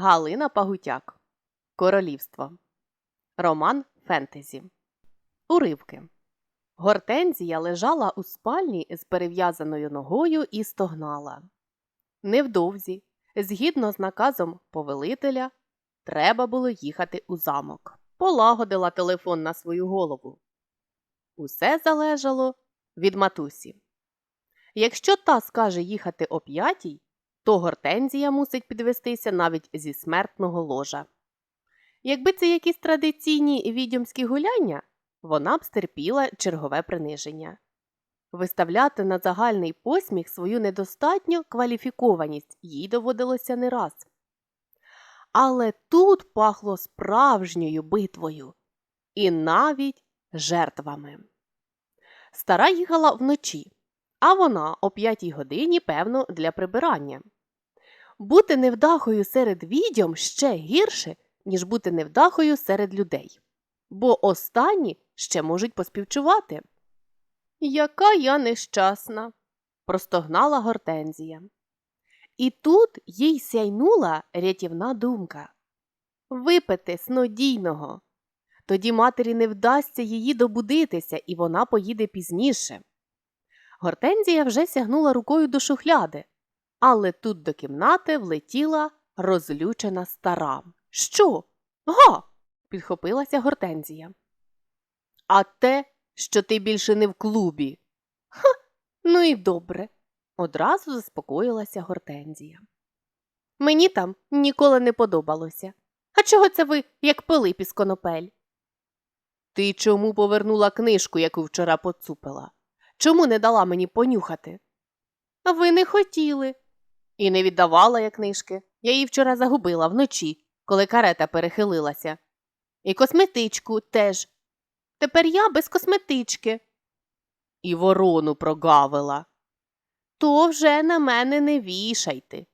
Галина Пагутяк. Королівство. Роман Фентезі. Уривки. Гортензія лежала у спальні з перев'язаною ногою і стогнала. Невдовзі, згідно з наказом повелителя, треба було їхати у замок. Полагодила телефон на свою голову. Усе залежало від матусі. Якщо та скаже їхати о п'ятій, то гортензія мусить підвестися навіть зі смертного ложа. Якби це якісь традиційні відьомські гуляння, вона б стерпіла чергове приниження. Виставляти на загальний посміх свою недостатню кваліфікованість їй доводилося не раз. Але тут пахло справжньою битвою і навіть жертвами. Стара їхала вночі, а вона о п'ятій годині, певно, для прибирання. Бути невдахою серед відьом ще гірше, ніж бути невдахою серед людей, бо останні ще можуть поспівчувати. Яка я нещасна, простогнала гортензія. І тут їй сяйнула рятівна думка випити снодійного. Тоді матері не вдасться її добудитися, і вона поїде пізніше. Гортензія вже сягнула рукою до шухляди, але тут до кімнати влетіла розлючена стара. Що? Га? підхопилася Гортензія. А те, що ти більше не в клубі. Ха, ну і добре, одразу заспокоїлася Гортензія. Мені там ніколи не подобалося. А чого це ви, як Пилип із конопель? Ти чому повернула книжку, яку вчора поцупила? Чому не дала мені понюхати? Ви не хотіли. І не віддавала я книжки. Я її вчора загубила вночі, коли карета перехилилася. І косметичку теж. Тепер я без косметички. І ворону прогавила. То вже на мене не вішайте.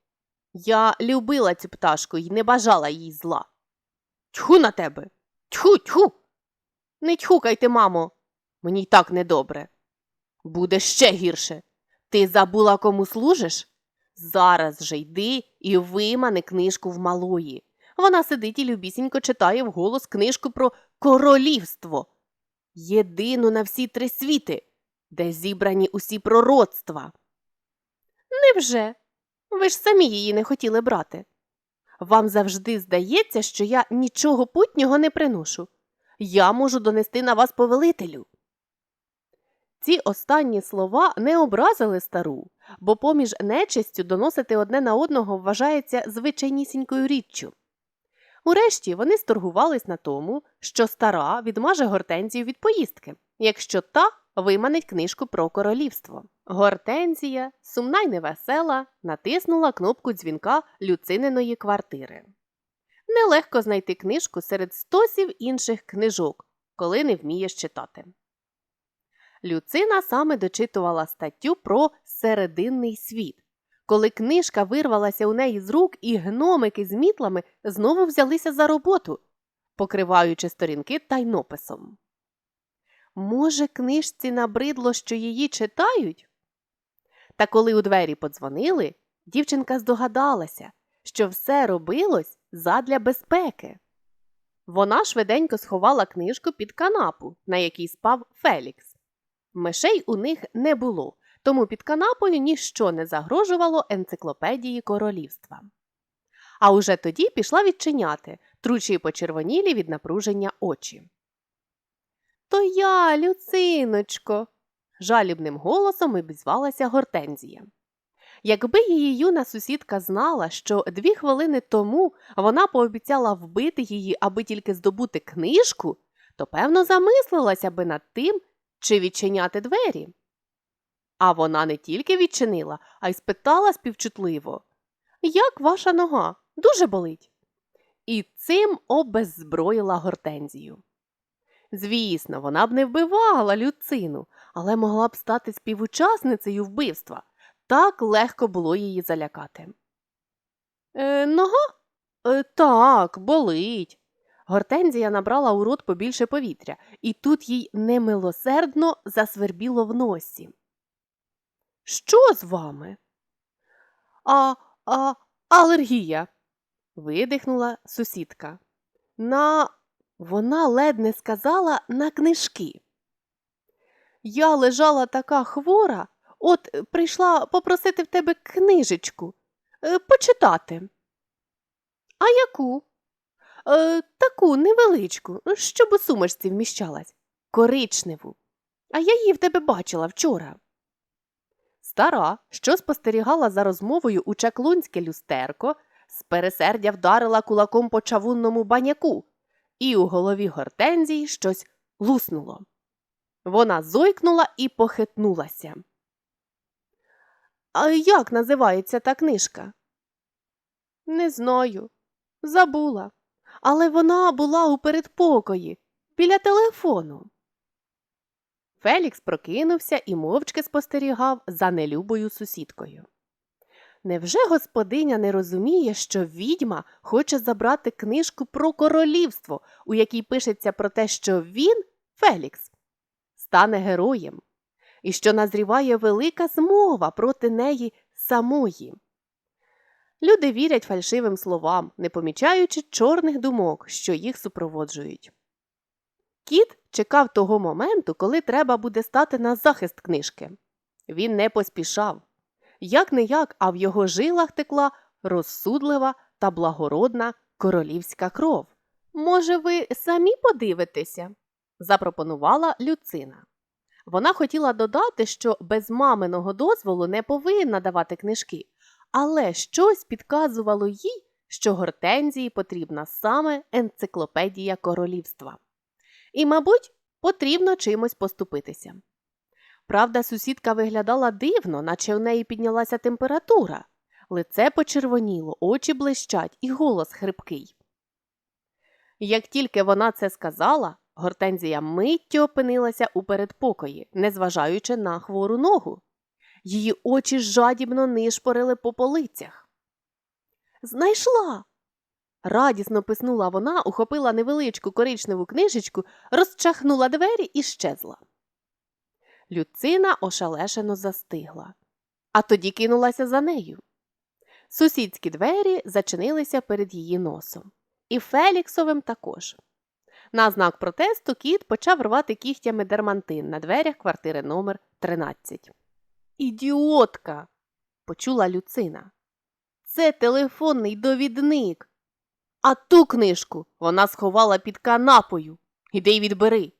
Я любила цю пташку і не бажала їй зла. Тьху на тебе. Тьху, тьху. Не тьхукайте, мамо. Мені й так недобре. Буде ще гірше. Ти забула, кому служиш? Зараз же йди і вимани книжку в малої. Вона сидить і любісінько читає вголос книжку про королівство. Єдину на всі три світи, де зібрані усі пророцтва. Невже? Ви ж самі її не хотіли брати. Вам завжди здається, що я нічого путнього не приношу. Я можу донести на вас повелителю. Ці останні слова не образили стару, бо поміж нечистю доносити одне на одного вважається звичайнісінькою річчю. Урешті вони сторгувались на тому, що стара відмаже гортензію від поїздки, якщо та виманить книжку про королівство. Гортензія, сумна й невесела, натиснула кнопку дзвінка люцининої квартири. Нелегко знайти книжку серед стосів інших книжок, коли не вмієш читати. Люцина саме дочитувала статтю про серединний світ, коли книжка вирвалася у неї з рук, і гномики з мітлами знову взялися за роботу, покриваючи сторінки тайнописом. Може, книжці набридло, що її читають? Та коли у двері подзвонили, дівчинка здогадалася, що все робилось задля безпеки. Вона швиденько сховала книжку під канапу, на якій спав Фелікс. Мишей у них не було, тому під канапою ніщо не загрожувало енциклопедії королівства. А уже тоді пішла відчиняти, тручі почервонілі від напруження очі. То я, Люциночко, жалібним голосом обізвалася Гортензія. Якби її юна сусідка знала, що дві хвилини тому вона пообіцяла вбити її, аби тільки здобути книжку, то певно замислилася би над тим, чи відчиняти двері. А вона не тільки відчинила, а й спитала співчутливо Як ваша нога? Дуже болить. І цим обеззброїла гортензію. Звісно, вона б не вбивала люцину, але могла б стати співучасницею вбивства. Так легко було її залякати. Е, Нога? Е, так, болить. Гортензія набрала у рот побільше повітря, і тут їй немилосердно засвербіло в носі. Що з вами? А, а, алергія. видихнула сусідка. На вона ледь не сказала на книжки. Я лежала така хвора, от прийшла попросити в тебе книжечку е, почитати. А яку? Е, таку невеличку, щоб у сумочці вміщалась, коричневу. А я її в тебе бачила вчора. Стара, що спостерігала за розмовою у чаклунське люстерко, з пересердя вдарила кулаком по чавунному баняку, і у голові гортензії щось луснуло. Вона зойкнула і похитнулася. А як називається та книжка? Не знаю. Забула. Але вона була у передпокої, біля телефону. Фелікс прокинувся і мовчки спостерігав за нелюбою сусідкою. Невже господиня не розуміє, що відьма хоче забрати книжку про королівство, у якій пишеться про те, що він, Фелікс, стане героєм, і що назріває велика змова проти неї самої? Люди вірять фальшивим словам, не помічаючи чорних думок, що їх супроводжують. Кіт чекав того моменту, коли треба буде стати на захист книжки. Він не поспішав. Як не як, а в його жилах текла розсудлива та благородна королівська кров. Може, ви самі подивитеся? запропонувала Люцина. Вона хотіла додати, що без маминого дозволу не повинна давати книжки, але щось підказувало їй, що гортензії потрібна саме енциклопедія королівства. І, мабуть, потрібно чимось поступитися. Правда, сусідка виглядала дивно, наче в неї піднялася температура. Лице почервоніло, очі блищать і голос хрипкий. Як тільки вона це сказала, гортензія миттю опинилася у передпокої, незважаючи на хвору ногу. Її очі жадібно нишпорили по полицях. Знайшла. Радісно писнула вона, ухопила невеличку коричневу книжечку, розчахнула двері і щезла. Люцина ошалешено застигла, а тоді кинулася за нею. Сусідські двері зачинилися перед її носом, і Феліксовим також. На знак протесту кіт почав рвати кігтями дермантин на дверях квартири номер 13. Ідіотка. почула Люцина. Це телефонний довідник. А ту книжку вона сховала під канапою. Іди й відбери.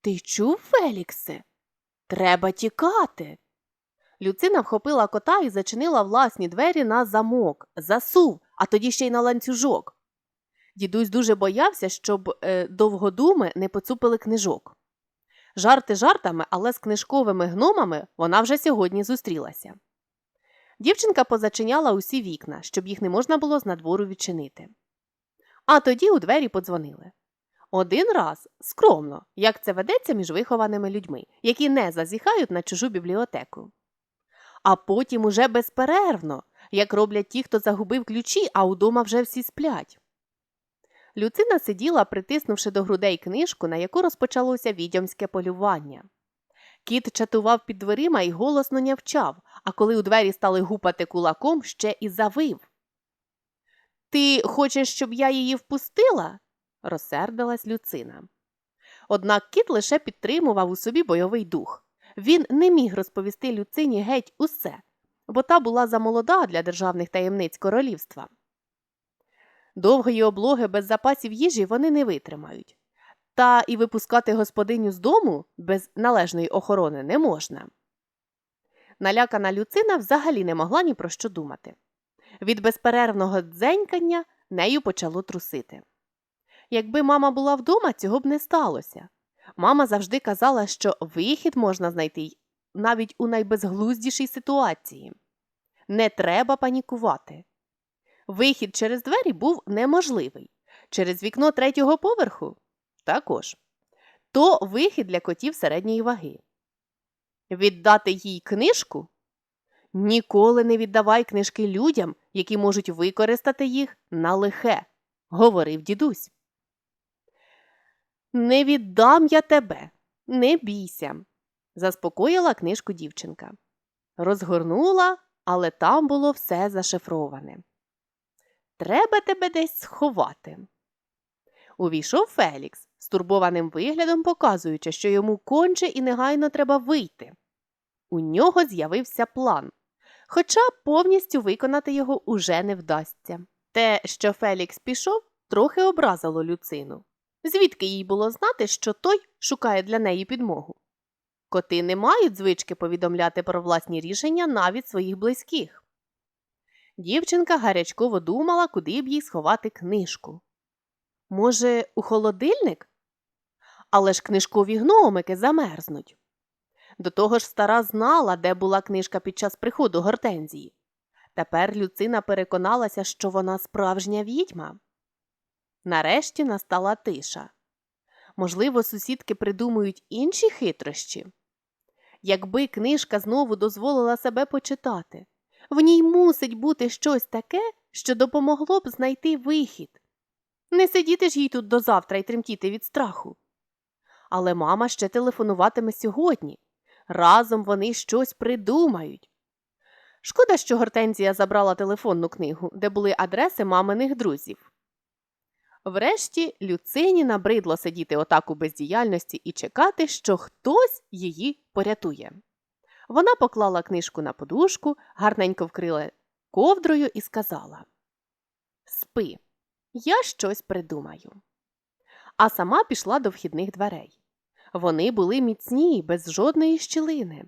Ти чув, Феліксе? Треба тікати. Люцина вхопила кота і зачинила власні двері на замок, засув, а тоді ще й на ланцюжок. Дідусь дуже боявся, щоб е, довгодуми не поцупили книжок. Жарти жартами, але з книжковими гномами вона вже сьогодні зустрілася. Дівчинка позачиняла усі вікна, щоб їх не можна було з надвору відчинити. А тоді у двері подзвонили. Один раз скромно, як це ведеться між вихованими людьми, які не зазіхають на чужу бібліотеку. А потім уже безперервно, як роблять ті, хто загубив ключі, а удома вже всі сплять. Люцина сиділа, притиснувши до грудей книжку, на яку розпочалося відьомське полювання. Кіт чатував під дверима і голосно нявчав, а коли у двері стали гупати кулаком, ще і завив. Ти хочеш, щоб я її впустила? розсердилась Люцина. Однак кіт лише підтримував у собі бойовий дух. Він не міг розповісти Люцині геть усе, бо та була замолода для державних таємниць королівства. Довгої облоги без запасів їжі вони не витримають. Та і випускати господиню з дому без належної охорони не можна. Налякана Люцина взагалі не могла ні про що думати. Від безперервного дзенькання нею почало трусити. Якби мама була вдома, цього б не сталося. Мама завжди казала, що вихід можна знайти навіть у найбезглуздішій ситуації. Не треба панікувати. Вихід через двері був неможливий. Через вікно третього поверху також. То вихід для котів середньої ваги. Віддати їй книжку? Ніколи не віддавай книжки людям, які можуть використати їх на лихе, говорив дідусь. Не віддам я тебе, не бійся, заспокоїла книжку дівчинка. Розгорнула, але там було все зашифроване. Треба тебе десь сховати. Увійшов Фелікс, стурбованим виглядом показуючи, що йому конче і негайно треба вийти. У нього з'явився план, хоча повністю виконати його уже не вдасться. Те, що Фелікс пішов, трохи образило Люцину. Звідки їй було знати, що той шукає для неї підмогу? Коти не мають звички повідомляти про власні рішення навіть своїх близьких. Дівчинка гарячково думала, куди б їй сховати книжку. Може, у холодильник? Але ж книжкові гномики замерзнуть. До того ж стара знала, де була книжка під час приходу гортензії. Тепер Люцина переконалася, що вона справжня відьма. Нарешті настала тиша. Можливо, сусідки придумують інші хитрощі. Якби книжка знову дозволила себе почитати, в ній мусить бути щось таке, що допомогло б знайти вихід. Не сидіти ж їй тут до завтра і тремтіти від страху. Але мама ще телефонуватиме сьогодні. Разом вони щось придумають. Шкода, що Гортензія забрала телефонну книгу, де були адреси маминих друзів. Врешті Люцині набридло сидіти отак у бездіяльності і чекати, що хтось її порятує. Вона поклала книжку на подушку, гарненько вкрила ковдрою і сказала Спи, я щось придумаю. А сама пішла до вхідних дверей. Вони були міцні, без жодної щілини.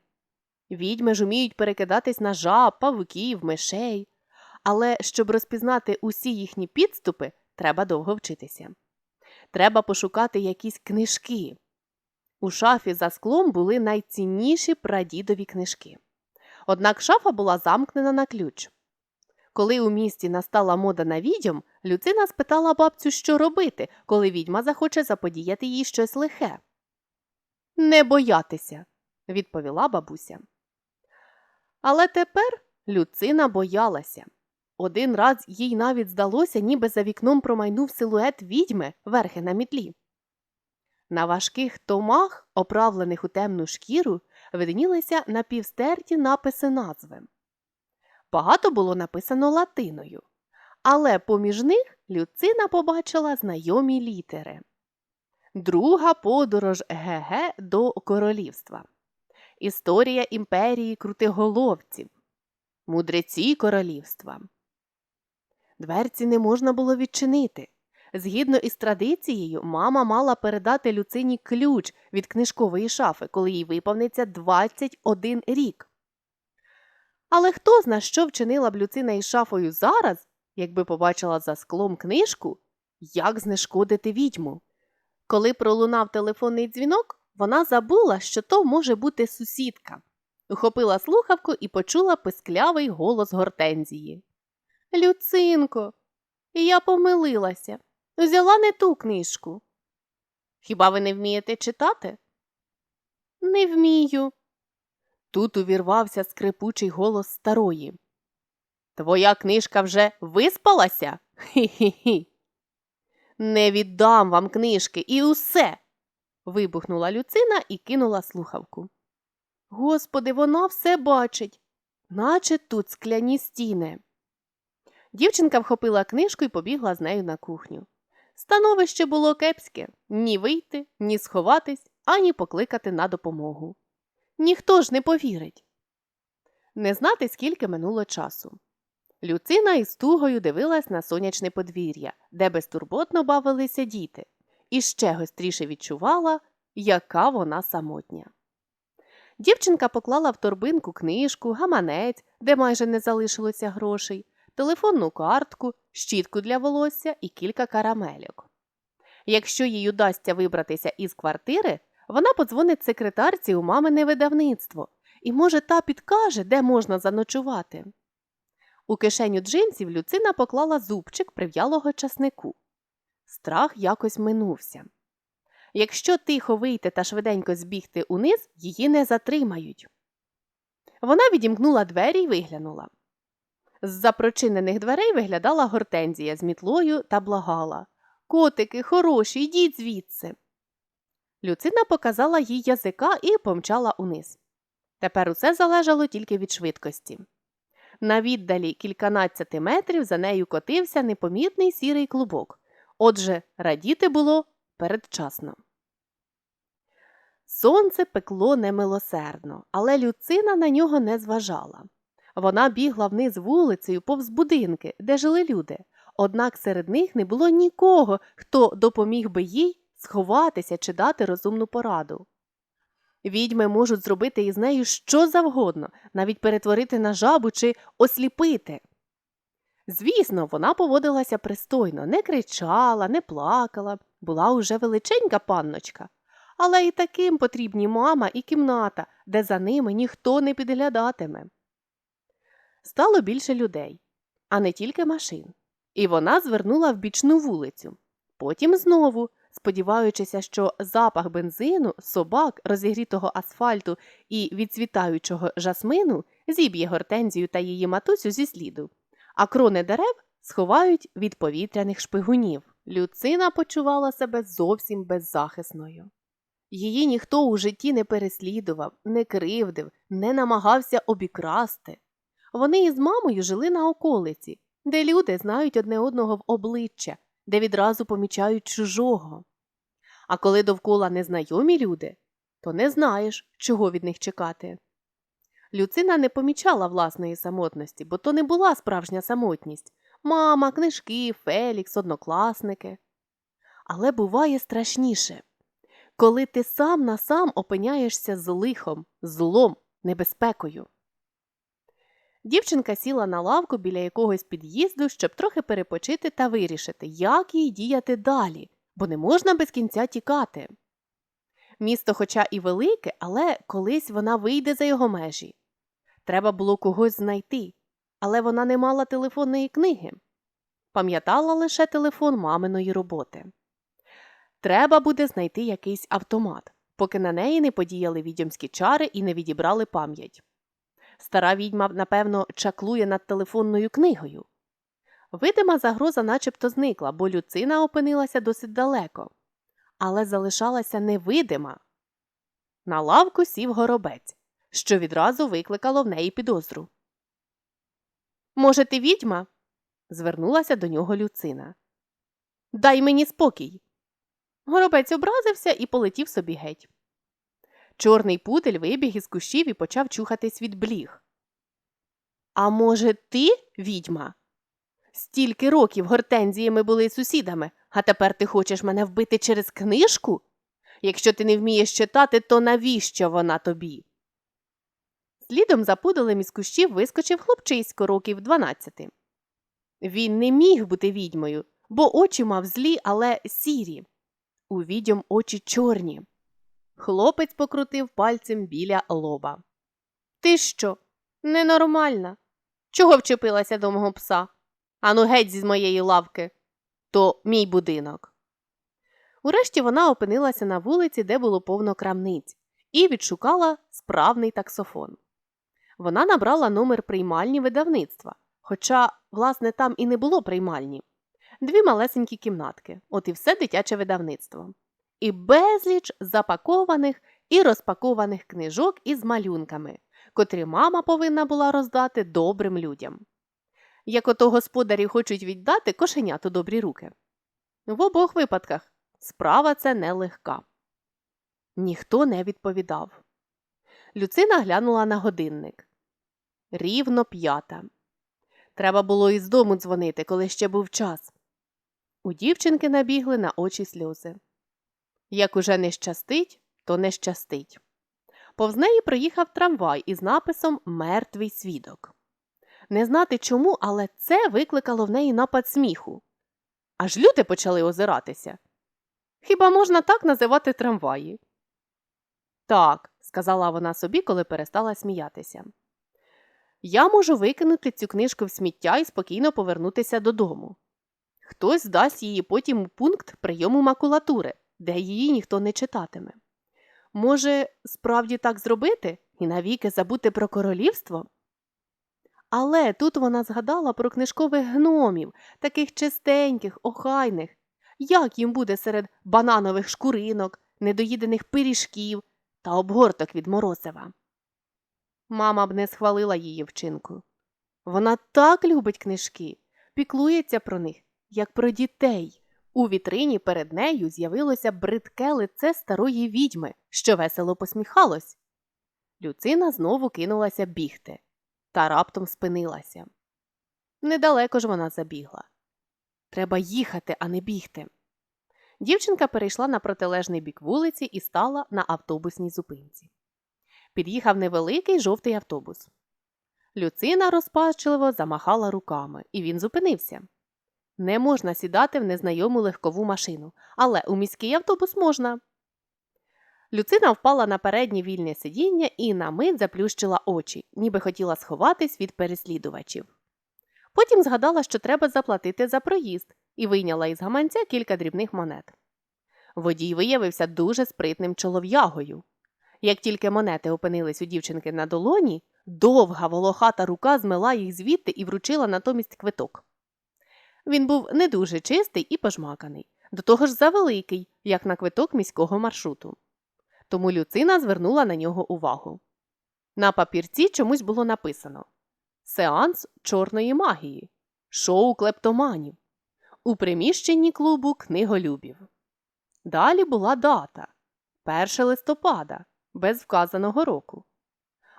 Відьми ж уміють перекидатись на жаб, павуків, мишей, але щоб розпізнати усі їхні підступи, треба довго вчитися. Треба пошукати якісь книжки. У шафі за склом були найцінніші прадідові книжки. Однак шафа була замкнена на ключ. Коли у місті настала мода на відьом, Люцина спитала бабцю, що робити, коли відьма захоче заподіяти їй щось лихе. Не боятися, відповіла бабуся. Але тепер Люцина боялася. Один раз їй навіть здалося, ніби за вікном промайнув силует відьми верхи на мітлі. На важких томах, оправлених у темну шкіру, виднілися напівстерті написи назви. Багато було написано латиною, але поміж них Люцина побачила знайомі літери. Друга подорож ГГ до королівства. Історія імперії крутиголовців. Мудреці королівства. Дверці не можна було відчинити. Згідно із традицією, мама мала передати Люцині ключ від книжкової шафи, коли їй виповниться 21 рік. Але хто зна, що вчинила б Люцина із шафою зараз, якби побачила за склом книжку, як знешкодити відьму? Коли пролунав телефонний дзвінок, вона забула, що то може бути сусідка. Ухопила слухавку і почула писклявий голос гортензії. Люцинко, я помилилася. Взяла не ту книжку. Хіба ви не вмієте читати? Не вмію. Тут увірвався скрипучий голос старої. Твоя книжка вже виспалася? Хі-хі-хі. Не віддам вам книжки і усе. вибухнула Люцина і кинула слухавку. Господи, вона все бачить, наче тут скляні стіни. Дівчинка вхопила книжку і побігла з нею на кухню. Становище було кепське ні вийти, ні сховатись, ані покликати на допомогу. Ніхто ж не повірить. Не знати, скільки минуло часу. Люцина із тугою дивилась на сонячне подвір'я, де безтурботно бавилися діти, і ще гостріше відчувала, яка вона самотня. Дівчинка поклала в торбинку книжку, гаманець, де майже не залишилося грошей, телефонну картку, щітку для волосся і кілька карамельок. Якщо їй удасться вибратися із квартири, вона подзвонить секретарці у мамине видавництво і, може, та підкаже, де можна заночувати. У кишеню джинсів Люцина поклала зубчик прив'ялого часнику. Страх якось минувся. Якщо тихо вийти та швиденько збігти униз, її не затримають. Вона відімкнула двері й виглянула. З запрочинених дверей виглядала гортензія з мітлою та благала Котики, хороші, йдіть звідси. Люцина показала їй язика і помчала униз. Тепер усе залежало тільки від швидкості. На віддалі кільканадцяти метрів за нею котився непомітний сірий клубок. Отже, радіти було передчасно. Сонце пекло немилосердно, але Люцина на нього не зважала. Вона бігла вниз вулицею повз будинки, де жили люди, однак серед них не було нікого, хто допоміг би їй сховатися чи дати розумну пораду. Відьми можуть зробити із нею що завгодно, навіть перетворити на жабу чи осліпити. Звісно, вона поводилася пристойно, не кричала, не плакала, була уже величенька панночка. Але і таким потрібні мама і кімната, де за ними ніхто не підглядатиме. Стало більше людей, а не тільки машин. І вона звернула в бічну вулицю. Потім знову, сподіваючися, що запах бензину, собак, розігрітого асфальту і відцвітаючого жасмину зіб'є гортензію та її матусю зі сліду, а крони дерев сховають від повітряних шпигунів. Люцина почувала себе зовсім беззахисною. Її ніхто у житті не переслідував, не кривдив, не намагався обікрасти. Вони із мамою жили на околиці, де люди знають одне одного в обличчя, де відразу помічають чужого. А коли довкола незнайомі люди, то не знаєш, чого від них чекати. Люцина не помічала власної самотності, бо то не була справжня самотність мама, книжки, Фелікс, однокласники. Але буває страшніше коли ти сам на сам опиняєшся з лихом, злом, небезпекою. Дівчинка сіла на лавку біля якогось під'їзду, щоб трохи перепочити та вирішити, як їй діяти далі, бо не можна без кінця тікати. Місто, хоча і велике, але колись вона вийде за його межі. Треба було когось знайти, але вона не мала телефонної книги. Пам'ятала лише телефон маминої роботи. Треба буде знайти якийсь автомат, поки на неї не подіяли відьомські чари і не відібрали пам'ять. Стара відьма, напевно, чаклує над телефонною книгою. Видима загроза начебто зникла, бо люцина опинилася досить далеко, але залишалася невидима. На лавку сів горобець, що відразу викликало в неї підозру. Може, ти відьма? звернулася до нього люцина. Дай мені спокій. Горобець образився і полетів собі геть. Чорний пудель вибіг із кущів і почав чухатись від бліг. А може, ти, відьма? Стільки років гортензіями були сусідами, а тепер ти хочеш мене вбити через книжку? Якщо ти не вмієш читати, то навіщо вона тобі? Слідом за пуделем із кущів вискочив хлопчисько років дванадцяти. Він не міг бути відьмою, бо очі мав злі, але сірі. У відьом очі чорні. Хлопець покрутив пальцем біля лоба. Ти що? Ненормальна. Чого вчепилася до мого пса? Ану геть з моєї лавки. То мій будинок. Урешті вона опинилася на вулиці, де було повно крамниць, і відшукала справний таксофон. Вона набрала номер приймальні видавництва, хоча, власне, там і не було приймальні. Дві малесенькі кімнатки, от і все дитяче видавництво і безліч запакованих і розпакованих книжок із малюнками, котрі мама повинна була роздати добрим людям. Як ото господарі хочуть віддати кошенят у добрі руки. В обох випадках справа це нелегка. Ніхто не відповідав. Люцина глянула на годинник. Рівно п'ята. Треба було із дому дзвонити, коли ще був час. У дівчинки набігли на очі сльози. Як уже не щастить, то не щастить. Повз неї проїхав трамвай із написом Мертвий свідок. Не знати чому, але це викликало в неї напад сміху. Аж люди почали озиратися. Хіба можна так називати трамваї? Так, сказала вона собі, коли перестала сміятися. Я можу викинути цю книжку в сміття і спокійно повернутися додому. Хтось здасть її потім у пункт прийому макулатури, де її ніхто не читатиме. Може, справді так зробити і навіки забути про королівство? Але тут вона згадала про книжкових гномів, таких чистеньких, охайних, як їм буде серед бананових шкуринок, недоїдених пиріжків та обгорток від морозива. Мама б не схвалила її вчинку. Вона так любить книжки, піклується про них, як про дітей. У вітрині перед нею з'явилося бридке лице старої відьми, що весело посміхалось. Люцина знову кинулася бігти, та раптом спинилася. Недалеко ж вона забігла. Треба їхати, а не бігти. Дівчинка перейшла на протилежний бік вулиці і стала на автобусній зупинці. Під'їхав невеликий жовтий автобус. Люцина розпачливо замахала руками, і він зупинився. Не можна сідати в незнайому легкову машину, але у міський автобус можна. Люцина впала на переднє вільне сидіння і на мить заплющила очі, ніби хотіла сховатись від переслідувачів. Потім згадала, що треба заплатити за проїзд, і вийняла із гаманця кілька дрібних монет. Водій виявився дуже спритним чолов'ягою. Як тільки монети опинились у дівчинки на долоні, довга волохата рука змила їх звідти і вручила натомість квиток. Він був не дуже чистий і пожмаканий, до того ж завеликий, як на квиток міського маршруту. Тому Люцина звернула на нього увагу. На папірці чомусь було написано Сеанс чорної магії, шоу клептоманів у приміщенні клубу книголюбів. Далі була дата 1 листопада, без вказаного року.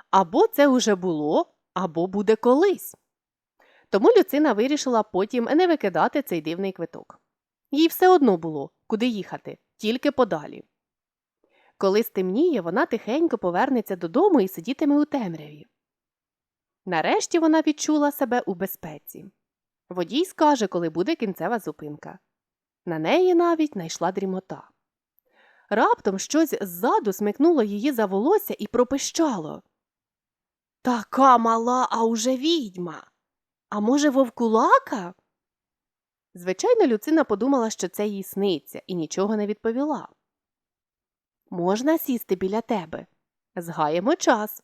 Або це уже було, або буде колись. Тому Люцина вирішила потім не викидати цей дивний квиток. Їй все одно було, куди їхати, тільки подалі. Коли стемніє, вона тихенько повернеться додому і сидітиме у темряві. Нарешті вона відчула себе у безпеці. Водій скаже, коли буде кінцева зупинка. На неї навіть найшла дрімота. Раптом щось ззаду смикнуло її за волосся і пропищало. Така мала, а уже відьма. А може, вовкулака? Звичайно, Люцина подумала, що це їй сниться, і нічого не відповіла. Можна сісти біля тебе. Згаємо час.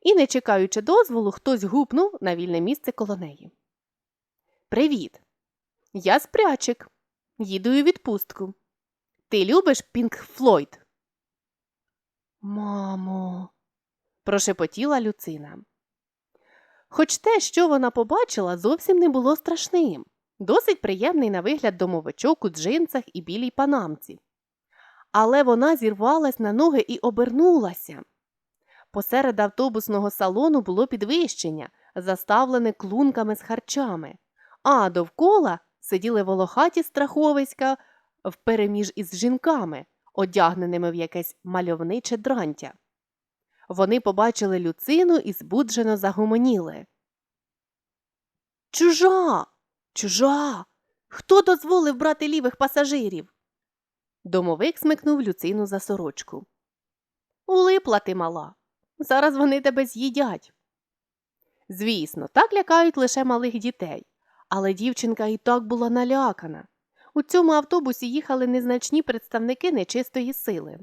І, не чекаючи дозволу, хтось гупнув на вільне місце коло неї. Привіт. Я спрячик. Їду у відпустку. Ти любиш Пінк Флойд? Мамо, прошепотіла Люцина. Хоч те, що вона побачила, зовсім не було страшним. Досить приємний на вигляд домовичок у джинсах і білій панамці. Але вона зірвалась на ноги і обернулася. Посеред автобусного салону було підвищення, заставлене клунками з харчами, а довкола сиділи волохаті страховиська впереміж із жінками, одягненими в якесь мальовниче дрантя. Вони побачили люцину і збуджено загомоніли. Чужа, чужа. Хто дозволив брати лівих пасажирів? Домовик смикнув люцину за сорочку. Улипла ти мала. Зараз вони тебе з'їдять. Звісно, так лякають лише малих дітей, але дівчинка і так була налякана. У цьому автобусі їхали незначні представники нечистої сили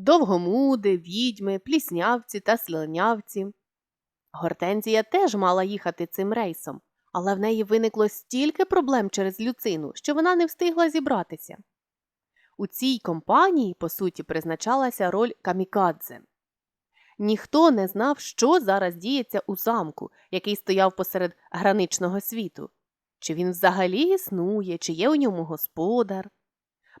довгомуди, відьми, пліснявці та слинявці. Гортензія теж мала їхати цим рейсом, але в неї виникло стільки проблем через люцину, що вона не встигла зібратися. У цій компанії, по суті, призначалася роль камікадзе. Ніхто не знав, що зараз діється у замку, який стояв посеред граничного світу, чи він взагалі існує, чи є у ньому господар.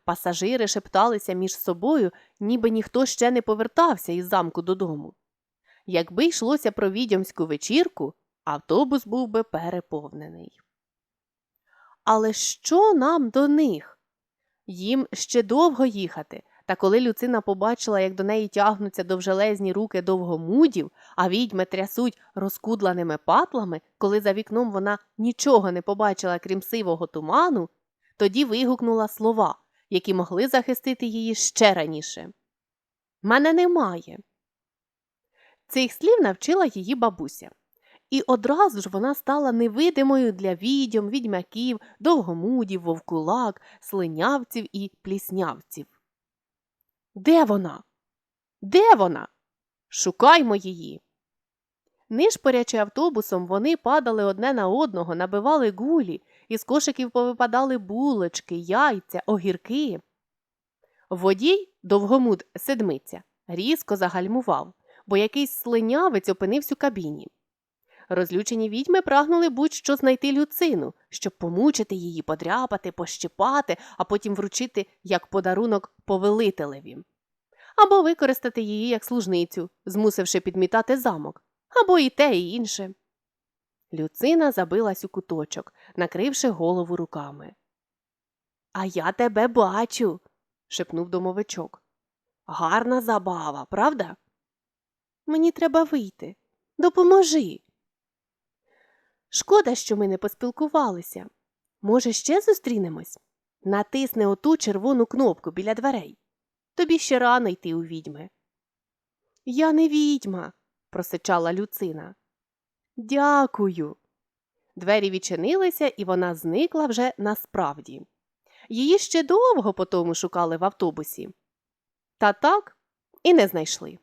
Пасажири шепталися між собою, ніби ніхто ще не повертався із замку додому. Якби йшлося про відьомську вечірку, автобус був би переповнений. Але що нам до них? Їм ще довго їхати, та коли Люцина побачила, як до неї тягнуться довжелезні руки довгомудів, а відьми трясуть розкудланими патлами, коли за вікном вона нічого не побачила, крім сивого туману, тоді вигукнула слова, які могли захистити її ще раніше. Мене немає. Цих слів навчила її бабуся. І одразу ж вона стала невидимою для відьом, відьмаків, довгомудів, вовкулак, слинявців і пліснявців. Де вона? Де вона? Шукаймо її. Нишпорячи автобусом, вони падали одне на одного, набивали гулі, із кошиків повипадали булочки, яйця, огірки. Водій, довгомуд седмиця, різко загальмував, бо якийсь слинявець опинився у кабіні. Розлючені відьми прагнули будь-що знайти люцину, щоб помучити її, подряпати, пощипати, а потім вручити як подарунок повелителеві. Або використати її як служницю, змусивши підмітати замок, або і те, і інше. Люцина забилась у куточок, накривши голову руками. А я тебе бачу, шепнув домовичок. Гарна забава, правда? Мені треба вийти. Допоможи. Шкода, що ми не поспілкувалися. Може, ще зустрінемось? Натисни оту червону кнопку біля дверей. Тобі ще рано йти у відьми. Я не відьма, просичала Люцина. Дякую. Двері відчинилися, і вона зникла вже насправді. Її ще довго потому шукали в автобусі. Та так і не знайшли.